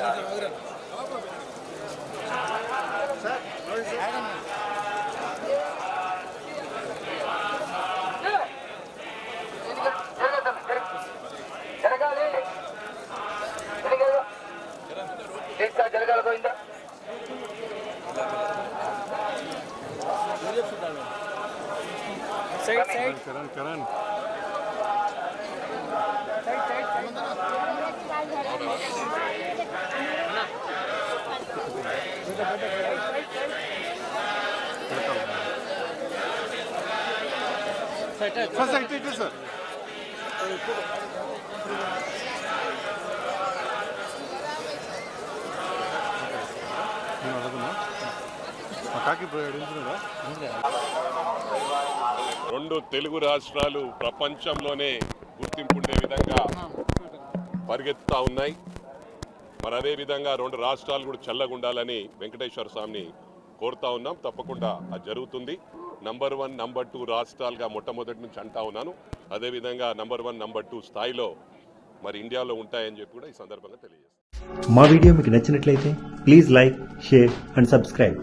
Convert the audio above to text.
Gunman కొద్దిగా ఇటు వచ్చేయండి, మీరే అడ్డం చేస్తాను జరగాలి జరగాలి ఇంకా జరగాలి పోయిందా రెండు తెలుగు రాష్ట్రాలు ప్రపంచంలోనే గుర్తింపు ఉండే విధంగా పరిగెత్తుతా ఉన్నాయి. మరి అదే విధంగా రెండు రాష్ట్రాలు కూడా చల్లగా ఉండాలని వెంకటేశ్వర స్వామిని కోరుతా ఉన్నాం. తప్పకుండా అది జరుగుతుంది. నంబర్ వన్ నంబర్ టూ రాష్ట్రాలుగా మొట్టమొదటి నుంచి అంటా ఉన్నాను. అదేవిధంగా నంబర్ వన్ నంబర్ టూ స్థాయిలో మరి ఇండియాలో ఉంటాయని చెప్పి కూడా ఈ సందర్భంగా తెలియజేస్తాను మా వీడియో మీకు నచ్చినట్లయితే please like share and subscribe.